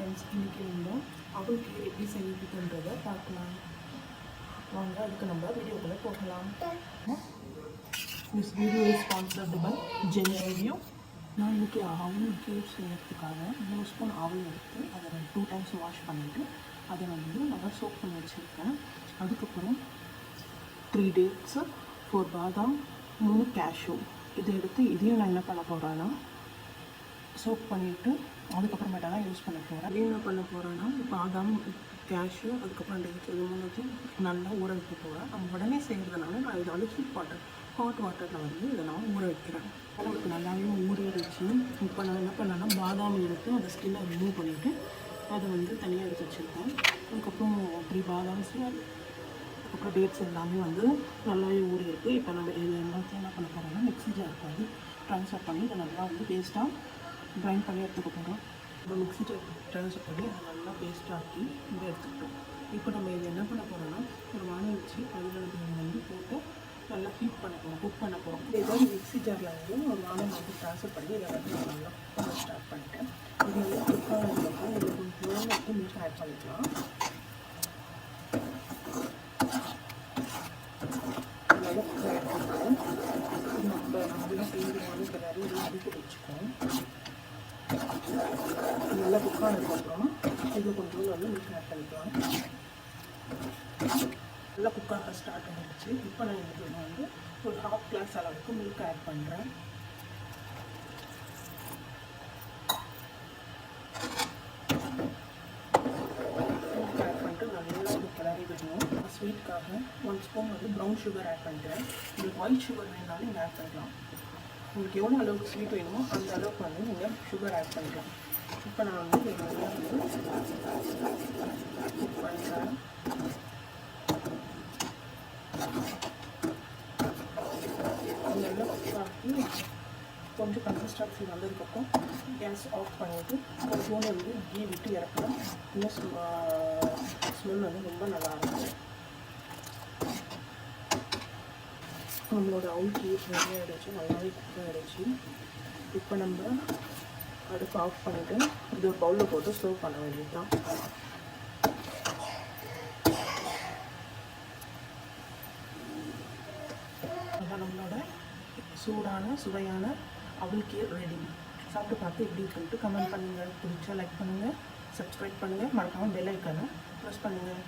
Friends இன்றைக்கி நம்ம அவள் கீழே எப்படி செய்யுதுன்றதை பார்க்கலாம். வாங்க அதுக்கு நம்ம வீடியோக்குள்ளே போகலாம். This video is sponsored by Zen video நான் இன்றைக்கி அவள் கீரை செய்யறதுக்காக மூணு ஸ்பூன் அவள் எடுத்து அதை நான் டூ டைம்ஸ் வாஷ் பண்ணிவிட்டு அதை வந்து நல்லா சோப் பண்ணி வச்சுருக்கேன். அதுக்கப்புறம் த்ரீ டேட்ஸு ஃபோர் பாதாம் மூணு கேஷ்யூ இதை எடுத்து இதையும் நான் என்ன பண்ண போகிறேன்னா சோப் பண்ணிவிட்டு அதுக்கப்புறமேட்டா தான் யூஸ் பண்ண போகிறேன் என்ன பண்ண போகிறேன்னா பாதாம் கேஷ்யூ அதுக்கப்புறம் டேட்ஸ் இது மூணுத்தையும் நல்லா ஊற வைக்க போகிறேன் நம்ம உடனே செய்கிறதுனால நான் இதை வந்து ஹீட் வாட்டர் ஹாட் வாட்டரில் வந்து இதை நான் ஊற வைக்கிறேன். அவங்களுக்கு நல்லாவே ஊறிடுச்சு. இப்போ நான் என்ன பண்ணேன்னா பாதாம் எடுத்து அந்த ஸ்கின்னை ரிமூவ் பண்ணிவிட்டு அதை வந்து தனியாக எடுத்து வச்சுருக்கேன். அதுக்கப்புறம் அப்படி பாதாம்ஸ் அதுக்கப்புறம் டேட்ஸ் எல்லாமே வந்து நல்லாவே ஊறி இருக்குது இப்போ நம்ம இது எல்லாத்தையும் என்ன பண்ண போகிறோம்னா மிக்ஸி ஜாருக்கு வந்து ட்ரான்ஸ்ஃபர் பண்ணி இதை நல்லா வந்து பேஸ்ட்டாக கிரைண்ட் பண்ணி எடுத்துக்க போகிறோம் இப்போ மிக்ஸி ட்ரான்ஸ்ஃபர் பண்ணி அதை நல்லா பேஸ்ட்டாக ஆக்கி இதை எடுத்துக்கிட்டோம். இப்போ நம்ம இது என்ன பண்ண போகிறோம்னா ஒரு வாழை வச்சு அதில் வந்து போட்டு நல்லா ஹீட் பண்ண போகிறோம் குக் பண்ண போகிறோம் இதை மிக்ஸி ஜாரில் வந்து ஒரு வாழை வந்து ட்ரான்ஸ்ஃபர் பண்ணி இதை வந்து நல்லா பண்ண ஸ்டார்ட் பண்ணிட்டேன். இது வந்து குக் ஆனதுக்கப்புறம் இதில் கொஞ்சம் வந்து மில்க் ஆட் பண்ணிக்கலாம். நல்லா குக் ஆட் நம்ம நல்லா வச்சுக்கோம் நல்லா குக் ஆனதுக்கப்புறம் இது கொஞ்சம் வந்து மில்க் ஆட் பண்ணிக்கலாம் நல்லா குக் ஆக ஸ்டார்ட் ஆகிடுச்சு இப்போ நான் இதுக்கு வந்து ஒரு ஹாஃப் கிளாஸ் அளவுக்கு மில்க் ஆட் பண்ணுறேன் மில்க் ஆட் பண்ணிட்டு நல்லா இது கிளறி விடணும். ஸ்வீட்காக ஒன் ஸ்பூன் வந்து ப்ரௌன் சுகர் ஆட் பண்ணுறேன் உங்களுக்கு ஒயிட் சுகர் வேணாலும் நீங்கள் ஆட் பண்ணலாம். உங்களுக்கு எவ்வளோ அளவுக்கு ஸ்வீட் வேணுமோ அந்த அளவுக்கு வந்து நீங்கள் சுகர் ஆட் பண்ணிக்கலாம். இப்போ நான் வந்து இது வந்து குக் பண்ணுறேன் நல்லா குக் ஆகி கொஞ்சம் கன்சிஸ்டன்சி வந்ததுக்கப்புறம் கேஸ் ஆஃப் பண்ணிவிட்டு கொஞ்சோண்டு வந்து கீ விட்டு இறக்கலாம் இன்னும் ஸ்மெல் வந்து ரொம்ப நல்லா நம்மளோட அவுட் கீஸ் ரெடி ஆகிடுச்சு நல்லாவே குக் ஆகிடுச்சு இப்போ நம்ம அடுப்பு ஆஃப் பண்ணிவிட்டு இது ஒரு பவுலில் போட்டு ஸ்டோவ் பண்ண வேண்டியது தான் அதான் நம்மளோட சூடான சுவையான அவல் கீர் ரெடி சாப்பிட்டு பார்த்து எப்படி இருக்குன்ட்டு கமெண்ட் பண்ணுங்கள் பிடிச்சா லைக் பண்ணுங்கள் சப்ஸ்கிரைப் பண்ணுங்கள் மறக்காமல் பெல் ஐக்கானை ப்ரெஸ் பண்ணுங்கள்